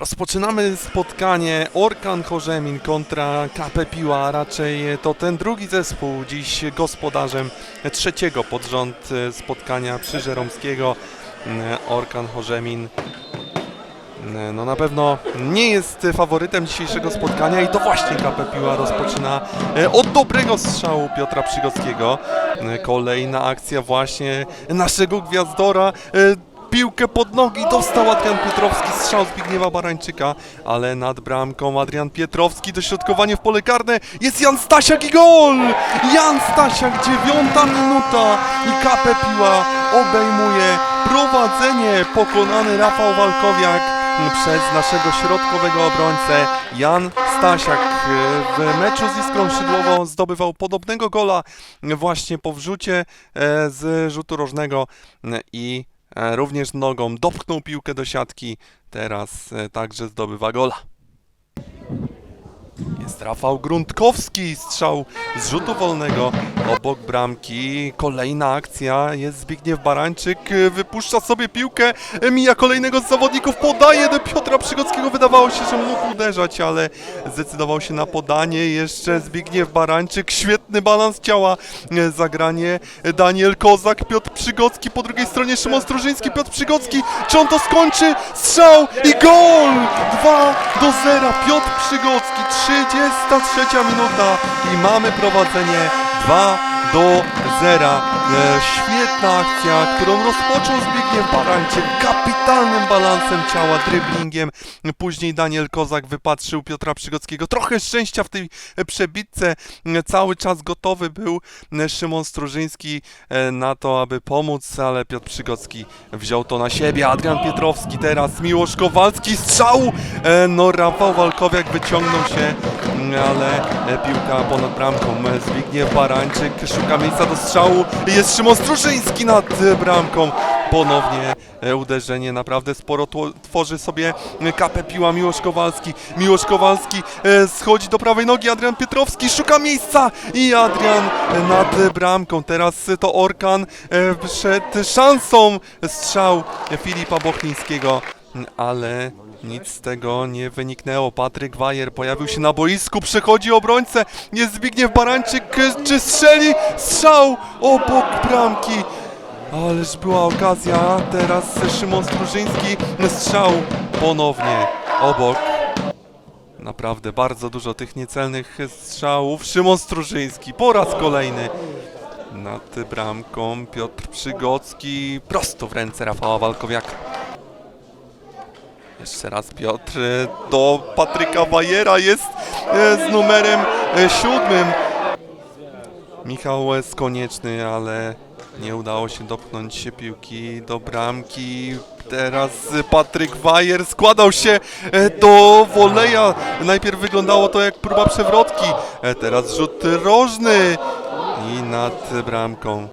Rozpoczynamy spotkanie Orkan Chorzemin kontra KP Piła, a raczej to ten drugi zespół, dziś gospodarzem trzeciego pod rząd e, spotkania przy Żeromskiego. E, Orkan Chorzemin e, no na pewno nie jest faworytem dzisiejszego spotkania i to właśnie KP Piła rozpoczyna e, od dobrego strzału Piotra Przygockiego. E, Kolejna akcja właśnie naszego gwiazdora. Piłkę pod nogi. Dostał Adrian Pietrowski, strzał Zbigniewa Barańczyka, ale nad bramką Adrian Pietrowski, dośrodkowanie w pole karne, jest Jan Stasiak i gol! Jan Stasiak, dziewiąta minuta i KP Piła obejmuje prowadzenie, pokonany Rafał Walkowiak przez naszego środkowego obrońcę. Jan Stasiak w meczu z Iskrą Szydłową zdobywał podobnego gola właśnie po wrzucie e, z rzutu rożnego i również nogą dopchnął piłkę do siatki, teraz e, także zdobywa gola. Jest Rafał Gruntkowski, strzał z rzutu wolnego obok bramki. Kolejna akcja, jest Zbigniew Barańczyk, e, wypuszcza sobie piłkę, e, mija kolejnego z zawodników, podaje do Piotra Przygockiego. Wydawało się, że mógł uderzać, ale zdecydował się na podanie. Jeszcze Zbigniew Barańczyk, świetny balans ciała, e, zagranie Daniel Kozak, Piotr Przygocki, po drugiej stronie Szymon Strużyński, Piotr Przygocki. Czy on to skończy? Strzał i gol! 2 do 0, Piotr Przygocki, 33 minuta i mamy prowadzenie 2 do 0. E, świetna akcja, którą rozpoczął Zbigniew Barańczyk kapitalnym balansem ciała, dryblingiem. Później Daniel Kozak wypatrzył Piotra Przygockiego. Trochę szczęścia w tej przebitce. Cały czas gotowy był e, Szymon Strużyński e, na to, aby pomóc, ale Piotr Przygocki wziął to na siebie. Adrian Pietrowski teraz, Miłosz Kowalski, strzał! No Rafał Walkowiak wyciągnął się, mm, ale piłka ponad bramką. Zbigniew Barańczyk szuka miejsca do strzału. Jest Szymon Strużyński nad e, bramką. Ponownie e, uderzenie, naprawdę sporo tworzy sobie e, kapę piła Miłosz Kowalski. Miłosz Kowalski schodzi do prawej nogi, Adrian Pietrowski szuka miejsca i Adrian nad bramką. Teraz to Orkan przed szansą strzał Filipa Bochlińskiego, m, ale nic z tego nie wyniknęło. Patryk Wajer pojawił się na boisku, przechodzi obrońcę, jest Zbigniew Barańczyk, czy strzeli? Strzał obok bramki. Ależ była okazja, teraz Szymon Strużyński, strzał ponownie obok. Naprawdę bardzo dużo tych niecelnych strzałów. Szymon Strużyński po raz kolejny nad bramką. Piotr Przygocki prosto w ręce Rafała Walkowiaka. Jeszcze raz Piotr do Patryka Bajera jest z numerem e, siódmym. Michał Łez konieczny, ale nie udało się dopchnąć się piłki do bramki. Teraz Patryk Wajer składał się e, do woleja. Najpierw wyglądało to jak próba przewrotki. E, Teraz rzut rożny i nad bramką.